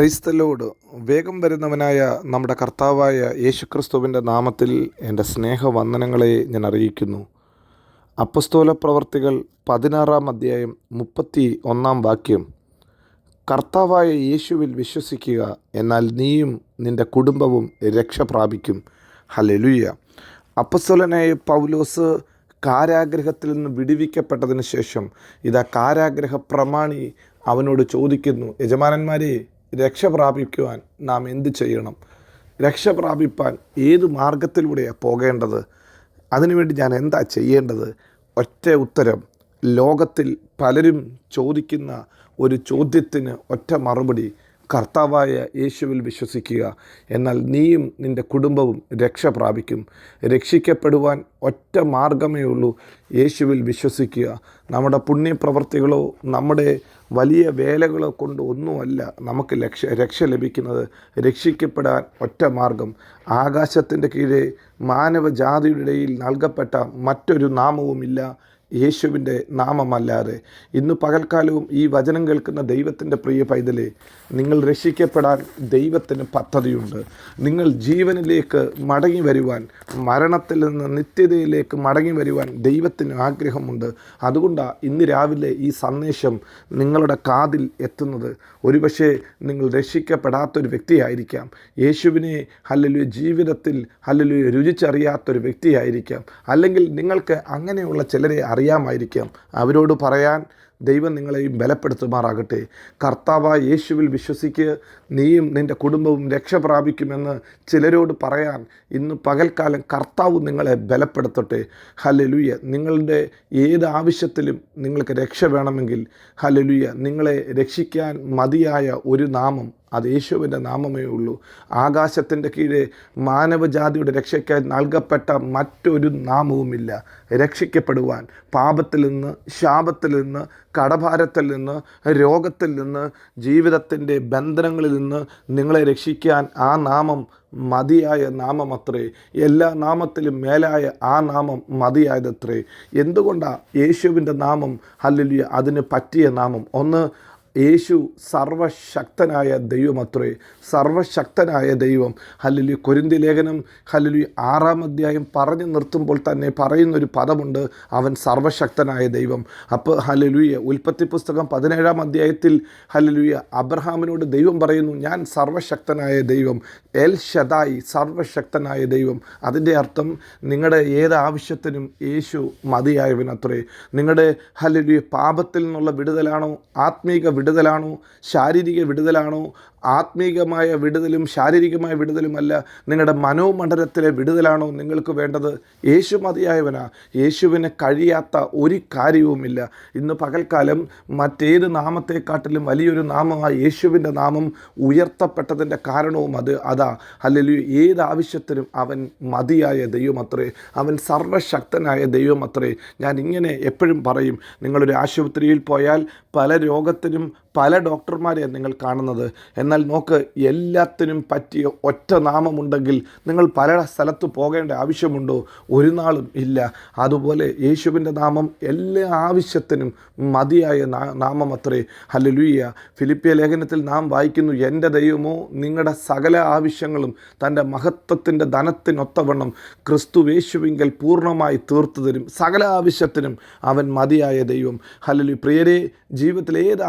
ക്രൈസ്തലോട് വേഗം വരുന്നവനായ നമ്മുടെ കർത്താവായ യേശുക്രിസ്തുവിന്റെ നാമത്തിൽ എന്റെ സ്നേഹവന്ദനങ്ങളെ ഞാൻ അറിയിക്കുന്നു. അപ്പസ്തോല പ്രവർത്തികൾ പതിനാറാം അധ്യായം മുപ്പത്തി ഒന്നാം വാക്യം. കർത്താവായ യേശുവിൽ വിശ്വസിക്കുക എന്നാൽ നീയും നിന്റെ കുടുംബവും രക്ഷ പ്രാപിക്കും. ഹലലുയ്യ അപ്പസ്തോലനായ പൗലോസ് കാരാഗ്രഹത്തിൽ നിന്ന് വിടുവിക്കപ്പെട്ടതിന് ശേഷം ഇതാ കാരാഗ്രഹ പ്രമാണി അവനോട് ചോദിക്കുന്നു യജമാനന്മാരെ രക്ഷ പ്രാപിക്കുവാൻ നാം എന്ത് ചെയ്യണം? രക്ഷ പ്രാപിപ്പാൻ ഏത് മാർഗത്തിലൂടെയാണ് പോകേണ്ടത്? അതിനുവേണ്ടി ഞാൻ എന്താ ചെയ്യേണ്ടത്? ഒറ്റ ഉത്തരം. ലോകത്തിൽ പലരും ചോദിക്കുന്ന ഒരു ചോദ്യത്തിന് ഒറ്റ മറുപടി. കർത്താവായ യേശുവിൽ വിശ്വസിക്കുക. എന്നാൽ നീയും നിന്റെ കുടുംബവും രക്ഷ പ്രാപിക്കും. രക്ഷിക്കപ്പെടുവാൻ ഒറ്റ മാർഗമേ ഉള്ളൂ യേശുവിൽ വിശ്വസിക്കുക. നമ്മുടെ പുണ്യപ്രവർത്തികളോ നമ്മുടെ വലിയ വേലകളെ കൊണ്ട് ഒന്നുമല്ല നമുക്ക് ലക്ഷ രക്ഷ ലഭിക്കുന്നത് രക്ഷിക്കപ്പെടാൻ ഒറ്റ മാർഗം. ആകാശത്തിന്റെ കീഴേ മാനവജാതിയുടെ ഇടയിൽ നൽകപ്പെട്ട മറ്റൊരു നാമവുമില്ല. യേശുവിന്റെ നാമമല്ലാതെ. ഇന്ന് പകൽക്കാലവും ഈ വചനം കേൾക്കുന്ന ദൈവത്തിന്റെ പ്രിയ പൈതലെ നിങ്ങൾ രക്ഷിക്കപ്പെടാൻ ദൈവത്തിന് പദ്ധതിയുണ്ട്. നിങ്ങൾ ജീവനിലേക്ക് മടങ്ങി വരുവാൻ മരണത്തിൽ നിന്ന് നിത്യതയിലേക്ക് മടങ്ങി വരുവാൻ ദൈവത്തിന് ആഗ്രഹമുണ്ട്. അതുകൊണ്ടാണ് ഇന്ന് രാവിലെ ഈ സന്ദേശം നിങ്ങളുടെ കാതിൽ എത്തുന്നത്. ഒരുപക്ഷെ നിങ്ങൾ രക്ഷിക്കപ്പെടാത്തൊരു വ്യക്തിയായിരിക്കാം. യേശുവിനെ അല്ലെങ്കിൽ ജീവിതത്തിൽ അല്ലെങ്കിൽ രുചിച്ചറിയാത്തൊരു വ്യക്തിയായിരിക്കാം. അല്ലെങ്കിൽ നിങ്ങൾക്ക് അങ്ങനെയുള്ള ചിലരെ അറിയാമായിരിക്കാം. അവരോട് പറയാൻ ദൈവം നിങ്ങളെയും ബലപ്പെടുത്തുമാറാകട്ടെ. കർത്താവായ യേശുവിൽ വിശ്വസിക്ക് നീയും നിന്റെ കുടുംബവും രക്ഷ പ്രാപിക്കുമെന്ന് ചിലരോട് പറയാൻ ഇന്ന് പകൽക്കാലം കർത്താവ് നിങ്ങളെ ബലപ്പെടുത്തട്ടെ. ഹലലുയ നിങ്ങളുടെ ഏത് ആവശ്യത്തിലും നിങ്ങൾക്ക് രക്ഷ വേണമെങ്കിൽ ഹലലുയ നിങ്ങളെ രക്ഷിക്കാൻ മതിയായ ഒരു നാമം അത് യേശുവിന്റെ നാമമേ ഉള്ളൂ. ആകാശത്തിന്റെ കീഴെ മാനവജാതിയുടെ രക്ഷയ്ക്കായി നൽകപ്പെട്ട മറ്റൊരു നാമവുമില്ല. രക്ഷിക്കപ്പെടുവാൻ പാപത്തിൽ നിന്ന് ശാപത്തിൽ നിന്ന് കടഭാരത്തിൽ നിന്ന് രോഗത്തിൽ നിന്ന് ജീവിതത്തിന്റെ ബന്ധനങ്ങളിൽ നിന്ന് നിങ്ങളെ രക്ഷിക്കാൻ ആ നാമം മതിയായ നാമമത്രേ. എല്ലാ നാമത്തിലും മേലായ ആ നാമം മതിയായതത്രേ. എന്തുകൊണ്ടാണ് യേശുവിന്റെ നാമം അല്ലെങ്കിൽ അതിന് പറ്റിയ നാമം? ഒന്ന് യേശു സർവശക്തനായ ദൈവമത്രേ സർവശക്തനായ ദൈവം. ഹല്ലുലി കൊരിന്തി ലേഖനം ഹല്ലുലി ആറാം അധ്യായം പറഞ്ഞു നിർത്തുമ്പോൾ തന്നെ പറയുന്നൊരു പദമുണ്ട് അവൻ സർവശക്തനായ ദൈവം. അപ്പോൾ ഹല്ലലുയ ഉൽപ്പത്തി പുസ്തകം പതിനേഴാം അധ്യായത്തിൽ ഹല്ലലുയ അബ്രഹാമിനോട് ദൈവം പറയുന്നു ഞാൻ സർവശക്തനായ ദൈവം എൽ ഷദായി സർവശക്തനായ ദൈവം. അതിന്റെ അർത്ഥം നിങ്ങളുടെ ഏത് ആവശ്യത്തിനും യേശു മതിയായവനത്രേ. നിങ്ങളുടെ ഹല്ലലുയ പാപത്തിൽ നിന്നുള്ള വിടുതലാണോ ആത്മീക വിടുതലാണോ? ശാരീരിക വിടുതലാണോ? ആത്മീകമായ വിടുതലും ശാരീരികമായ വിടുതലുമല്ല നിങ്ങളുടെ മനോമണ്ഡലത്തിലെ വിടുതലാണോ നിങ്ങൾക്ക് വേണ്ടത്? യേശു മതിയായവനാ. യേശുവിന് കഴിയാത്ത ഒരു കാര്യവുമില്ല. ഇന്ന് പകൽക്കാലം മറ്റേത് നാമത്തെക്കാട്ടിലും വലിയൊരു നാമമായ യേശുവിന്റെ നാമം ഉയർത്തപ്പെട്ടതിന്റെ കാരണവും അത്. അതാ. അല്ലെങ്കിൽ ഏത് ആവശ്യത്തിനും അവൻ മതിയായ ദൈവമത്രേ. അവൻ സർവശക്തനായ ദൈവമത്രേ. ഞാൻ ഇങ്ങനെ എപ്പോഴും പറയും. നിങ്ങളൊരു ആശുപത്രിയിൽ പോയാൽ പല രോഗത്തിനും from പല ഡോക്ടർമാരെ നിങ്ങൾ കാണുന്നത്. എന്നാൽ നോക്ക് എല്ലാത്തിനും പറ്റിയ ഒറ്റ നാമമുണ്ടെങ്കിൽ നിങ്ങൾ പല സ്ഥലത്ത് പോകേണ്ട ആവശ്യമുണ്ടോ? ഒരു നാളും ഇല്ല. അതുപോലെ യേശുവിന്റെ നാമം എല്ലാ ആവശ്യത്തിനും മതിയായ നാമം അത്രേ ഹലലുയ്യ ഫിലിപ്പിയ ലേഖനത്തിൽ നാം വായിക്കുന്നു എന്റെ ദൈവമോ നിങ്ങളുടെ സകല ആവശ്യങ്ങളും തന്റെ മഹത്വത്തിന്റെ ധനത്തിനൊത്തവണ്ണം ക്രിസ്തു യേശുവിങ്കൽ പൂർണമായി തീർത്തു തരും. സകല ആവശ്യത്തിനും അവൻ മതിയായ ദൈവം. ഹലലു പ്രിയരെ ജീവിതത്തിൽ ഏത്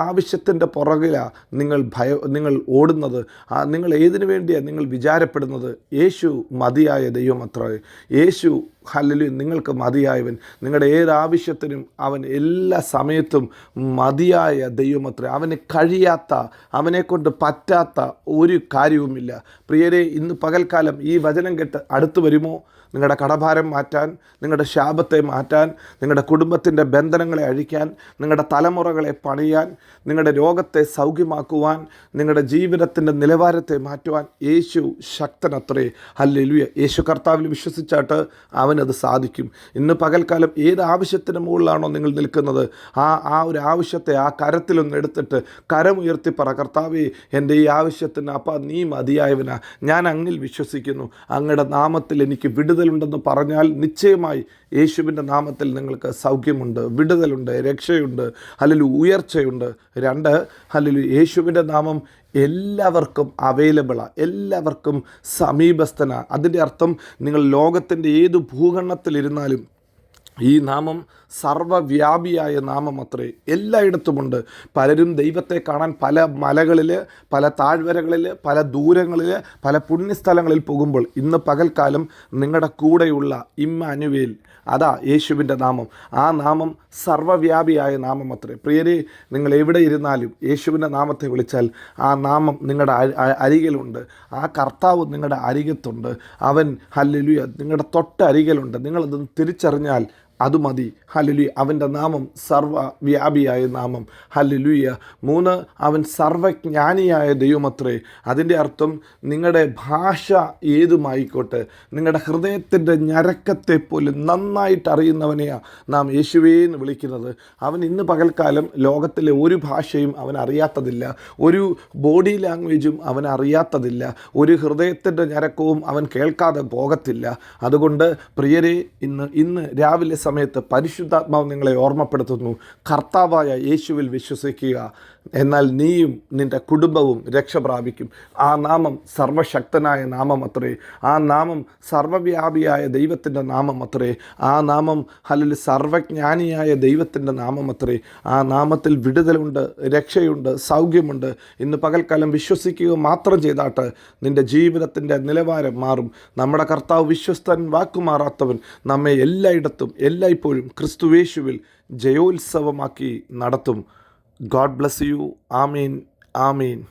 ആവശ്യത്തിന്റെ പുറകിലാണ് നിങ്ങൾ ഭയ നിങ്ങൾ ഓടുന്നത്. നിങ്ങൾ ഏതിനു വേണ്ടിയാണ് നിങ്ങൾ വിചാരപ്പെടുന്നത്? യേശു മതിയായ ദൈവമത്രേ. യേശു ഹല്ലലു നിങ്ങൾക്ക് മതിയായവൻ. നിങ്ങളുടെ ഏതാവശ്യത്തിനും അവൻ എല്ലാ സമയത്തും മതിയായ ദൈവമത്രേ. അവന് കഴിയാത്ത അവനെക്കൊണ്ട് പറ്റാത്ത ഒരു കാര്യവുമില്ല. പ്രിയരെ ഇന്ന് പകൽക്കാലം ഈ വചനം കേട്ട് അടുത്തു വരുമോ? നിങ്ങളുടെ കടഭാരം മാറ്റാൻ നിങ്ങളുടെ ശാപത്തെ മാറ്റാൻ നിങ്ങളുടെ കുടുംബത്തിന്റെ ബന്ധനങ്ങളെ അഴിക്കാൻ നിങ്ങളുടെ തലമുറകളെ പണിയാൻ നിങ്ങളുടെ രോഗത്തെ സൗഖ്യമാക്കുവാൻ നിങ്ങളുടെ ജീവിതത്തിന്റെ നിലവാരത്തെ മാറ്റുവാൻ യേശു ശക്തനത്രേ. ഹല്ലേലൂയ. യേശു കർത്താവിൽ വിശ്വസിച്ചാട്ട് അവനത് സാധിക്കും. ഇന്ന് പകൽക്കാലം ഏത് ആവശ്യത്തിന് മുകളിലാണോ നിങ്ങൾ നിൽക്കുന്നത് ആ ആ ഒരു ആവശ്യത്തെ ആ കരത്തിലൊന്ന് എടുത്തിട്ട് കരമുയർത്തി പറ കർത്താവേ എന്റെ ഈ ആവശ്യത്തിന് അപ്പം നീ മതിയായവനാ. ഞാൻ അങ്ങിൽ വിശ്വസിക്കുന്നു. അങ്ങയുടെ നാമത്തിൽ എനിക്ക് വിടുതൽ വിടുതലുണ്ടെന്ന് പറഞ്ഞാൽ നിശ്ചയമായി യേശുവിന്റെ നാമത്തിൽ നിങ്ങൾക്ക് സൗഖ്യമുണ്ട് വിടുതലുണ്ട് രക്ഷയുണ്ട് അല്ലെങ്കിൽ ഉയർച്ചയുണ്ട്. രണ്ട് അല്ലെങ്കിൽ യേശുവിന്റെ നാമം എല്ലാവർക്കും അവൈലബിളാണ് എല്ലാവർക്കും സമീപസ്ഥനാണ് അതിന്റെ അർത്ഥം നിങ്ങൾ ലോകത്തിന്റെ ഏത് ഭൂഖണ്ഡത്തിലിരുന്നാലും ഈ നാമം സർവവ്യാപിയായ നാമം അത്രേ എല്ലായിടത്തുമുണ്ട്. പലരും ദൈവത്തെ കാണാൻ പല മലകളിൽ പല താഴ്വരകളിൽ പല ദൂരങ്ങളിൽ പല പുണ്യസ്ഥലങ്ങളിൽ പോകുമ്പോൾ ഇന്ന് പകൽക്കാലം നിങ്ങളുടെ കൂടെയുള്ള ഇമ്മാനുവേൽ അതാ യേശുവിന്റെ നാമം. ആ നാമം സർവവ്യാപിയായ നാമം അത്രേ പ്രിയരെ നിങ്ങൾ എവിടെ ഇരുന്നാലും യേശുവിന്റെ നാമത്തെ വിളിച്ചാൽ ആ നാമം നിങ്ങളുടെ അരികിലുണ്ട്. ആ കർത്താവ് നിങ്ങളുടെ അരികത്തുണ്ട്. അവൻ ഹല്ലുയ നിങ്ങളുടെ തൊട്ടരികിലുണ്ട്. നിങ്ങളത് തിരിച്ചറിഞ്ഞാൽ അത് മതി. ഹലലുയ അവന്റെ നാമം സർവവ്യാപിയായ നാമം. ഹലലുയ മൂന്ന് അവൻ സർവജ്ഞാനിയായ ദൈവമത്രേ. അതിന്റെ അർത്ഥം നിങ്ങളുടെ ഭാഷ ഏതുമായിക്കോട്ടെ നിങ്ങളുടെ ഹൃദയത്തിന്റെ ഞരക്കത്തെ പോലും നന്നായിട്ട് അറിയുന്നവനെയാണ് നാം യേശുവേ എന്ന് വിളിക്കുന്നത്. അവൻ ഇന്ന് പകൽക്കാലം ലോകത്തിലെ ഒരു ഭാഷയും അവൻ അറിയാത്തതില്ല. ഒരു ബോഡി ലാംഗ്വേജും അവൻ അറിയാത്തതില്ല. ഒരു ഹൃദയത്തിന്റെ ഞരക്കവും അവൻ കേൾക്കാതെ പോകത്തില്ല. അതുകൊണ്ട് പ്രിയരെ ഇന്ന് ഇന്ന് രാവിലെ സമയത്ത് പരിശുദ്ധാത്മാവ് നിങ്ങളെ ഓർമ്മപ്പെടുത്തുന്നു. കർത്താവായ യേശുവിൽ വിശ്വസിക്കുക. എന്നാൽ നീയും നിന്റെ കുടുംബവും രക്ഷ പ്രാപിക്കും. ആ നാമം സർവശക്തനായ നാമം അത്രേ ആ നാമം സർവവ്യാപിയായ ദൈവത്തിന്റെ നാമം അത്രേ ആ നാമം അല്ലെങ്കിൽ സർവജ്ഞാനിയായ ദൈവത്തിന്റെ നാമം അത്രേ ആ നാമത്തിൽ വിടുതലുണ്ട് രക്ഷയുണ്ട് സൗഖ്യമുണ്ട്. ഇന്ന് പകൽക്കാലം വിശ്വസിക്കുക മാത്രം ചെയ്താട്ട് നിന്റെ ജീവിതത്തിന്റെ നിലവാരം മാറും. നമ്മുടെ കർത്താവ് വിശ്വസ്തൻ വാക്കുമാറാത്തവൻ നമ്മെ എല്ലായിടത്തും എല്ലായ്പ്പോഴും ക്രിസ്തുവേശുവിൽ ജയോത്സവമാക്കി നടത്തും. ഗോഡ് ബ്ലസ് യു ആമീൻ ആമീൻ